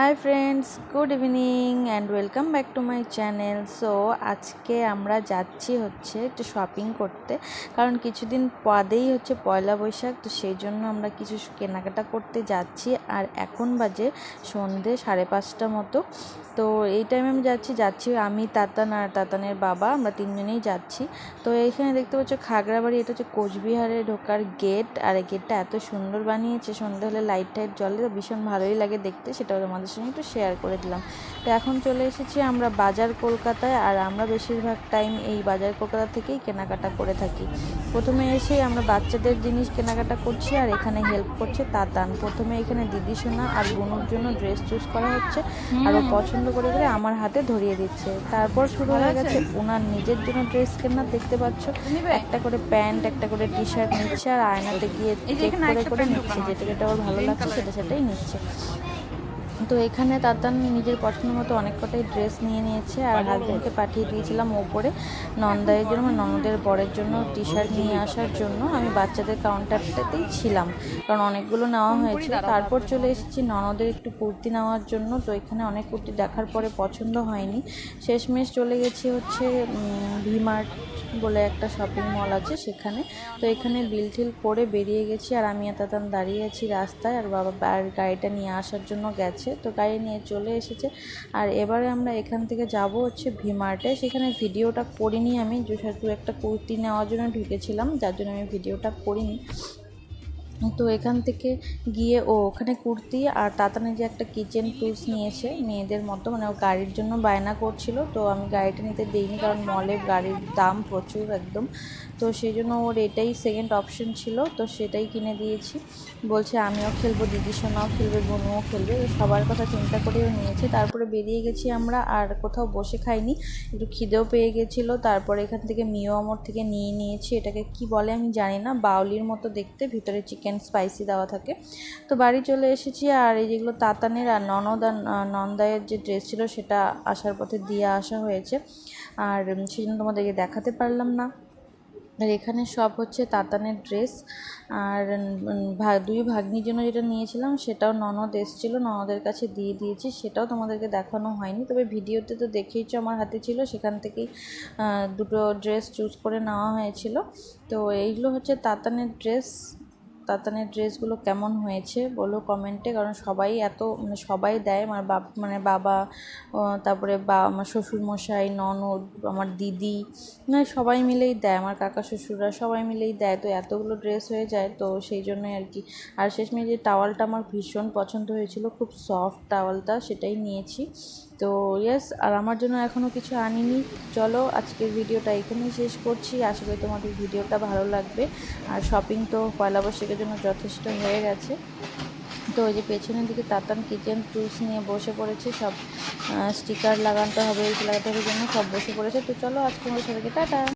Hi friends good evening and welcome back to my channel so আজকে আমরা যাচ্ছি হচ্ছে একটু শপিং করতে। কারণ কিছুদিন বাদেই হচ্ছে পয়লা বৈশাখ, তো সেই জন্য আমরা কিছু কেনাকাটা করতে যাচ্ছি। আর এখন বাজে সন্ধে সাড়ে পাঁচটা মতো। তো এই টাইমে আমি যাচ্ছি যাচ্ছি আমি, তাতান আর তাতানের বাবা, আমরা তিনজনেই যাচ্ছি। তো এইখানে দেখতে পাচ্ছ খাগড়াবাড়ি, এটা হচ্ছে কোচবিহারে ঢোকার গেট আর এই গেটটা এত সুন্দর বানিয়েছে, সন্ধে হলে লাইট টাইট জ্বলে ভীষণ ভালোই লাগে দেখতে, সেটাও তোমাদের সঙ্গে একটু শেয়ার করে দিলাম। তো এখন চলে এসেছি আমরা বাজার কলকাতায় আর আমরা বেশিরভাগ টাইম এই বাজার কলকাতা থেকেই কেনাকাটা করে থাকি। প্রথমে এসে আমরা বাচ্চাদের জিনিস কেনাকাটা করছি আর এখানে হেল্প করছে তাতান। প্রথমে এখানে দিদি সোনা আর বোনের জন্য ড্রেস চুজ করা হচ্ছে আর ও পছন্দ করে করে আমার হাতে ধরিয়ে দিচ্ছে। তারপর শুরু হয়ে গেছে ওনার নিজের জন্য ড্রেস কেনা দেখতে পাচ্ছ? একটা করে প্যান্ট একটা করে টি শার্ট নিচ্ছে আর আয়নাতে গিয়ে চেক করে করে নিচ্ছে। যেটা যেটা ওর ভালো লাগছে সেটা সেটাই নিচ্ছে। তো এখানে তাতান নিজের পছন্দ মতো অনেক কটাই ড্রেস নিয়ে নিয়েছে আর হাজব্যান্ডকে পাঠিয়ে দিয়েছিলাম ওপরে। নন্দাইয়ের জন্য ননদের বরের জন্য টি শার্ট নিয়ে আসার জন্য আমি বাচ্চাদের কাউন্টারটাতেই ছিলাম। কারণ অনেকগুলো নেওয়া হয়েছিল তারপর চলে এসেছি ননদের একটু কুর্তি নেওয়ার জন্য। তো এখানে অনেক কুর্তি দেখার পরে পছন্দ হয়নি। শেষমেশ চলে গেছি হচ্ছে ভিমার্ট বলে একটা শপিং মল আছে সেখানে। তো এখানে বিল টিল করে বেরিয়ে গেছি আর আমি আর তাতান দাঁড়িয়ে আছি রাস্তায়। আর বাবা আর গাড়িটা নিয়ে আসার জন্য গেছে। তো গাড়ি নিয়ে চলে এসেছে। আর এবারে আমরা এখান থেকে যাব হচ্ছে ভিমার্টে। সেখানে ভিডিওটা করিনি আমি যেহেতু একটা কুর্তি নেওয়ার জন্য ঢুকেছিলাম, যার জন্য আমি ভিডিওটা করিনি। তো এখান থেকে গিয়ে ও ওখানে কুর্তি আর তাতানে যে একটা কিচেন টুলস নিয়েছে, মেয়েদের মতো মানে ও গাড়ির জন্য বায়না করছিল, তো আমি গাড়িটা নিতে দিইনি কারণ মলে গাড়ির দাম প্রচুর একদম। তো সেই জন্য ওর এটাই সেকেন্ড অপশন ছিল, তো সেটাই কিনে দিয়েছি। বলছে, আমিও খেলব, দিদি সোনাও খেলবে, বোনুও খেলবে। সবার কথা চিন্তা করেও নিয়েছে। তারপরে বেরিয়ে গেছি আমরা, আর কোথাও বসে খাইনি। একটু খিদেও পেয়ে গেছিল। তারপরে এখান থেকে মিও আমর থেকে নিয়ে নিয়েছি। এটাকে কি বলে আমি জানি না। বাউলির মতো দেখতে, ভিতরে চিকেন স্পাইসি দেওয়া থাকে। তো বাড়ি চলে এসেছি আর এই যেগুলো তাতানের আর ননদ আর নন্দায়ের যে ড্রেস ছিল সেটা আসার পথে দিয়ে আসা হয়েছে। আর সেই জন্য তোমাদেরকে দেখাতে পারলাম না। আর এখানে সব হচ্ছে তাতানের ড্রেস আর দুই ভাগ্নির জন্য যেটা নিয়েছিলাম সেটাও ননদ এসেছিল, ননদের কাছে দিয়ে দিয়েছি, সেটাও তোমাদেরকে দেখানো হয়নি। তবে ভিডিওতে তো দেখেইছো আমার হাতে ছিল, সেখান থেকেই দুটো ড্রেস চুজ করে নেওয়া হয়েছিল। তো এইগুলো হচ্ছে তাতানের ড্রেস তাতানের ড্রেসগুলো কেমন হয়েছে বলো কমেন্টে, কারণ সবাই এত মানে সবাই দেয়। আমার বাপ মানে বাবা তারপরে বা, আমার শ্বশুরমশাই, ননদ, আমার দিদি মানে সবাই মিলেই দেয়। আমার কাকা শ্বশুররা সবাই মিলেই দেয়। তো এতগুলো ড্রেস হয়ে যায়, তো সেই জন্যই আর কি। আর শেষমেশ যে টাওয়ালটা আমার ভীষণ পছন্দ হয়েছিল, খুব সফট টাওয়ালটা, সেটাই নিয়েছি। তো ইয়েস আর আমার জন্য এখনও কিছু আনিনি। চলো, আজকের ভিডিওটা এখানেই শেষ করছি। আশা করি তোমাদের ভিডিওটা ভালো লাগবে। আর শপিং তো পয়লা বৈশাখের জন্য যথেষ্ট হয়ে গেছে। তো ওই যে পেছনের দিকে তাতান কিচেন টুলস নিয়ে বসে পড়েছে। সব স্টিকার লাগাতে হবে লাগাতে হবে জন্য সব বসে পড়েছে। তো চলো আজকে আমাদের সবাইকে টাটা।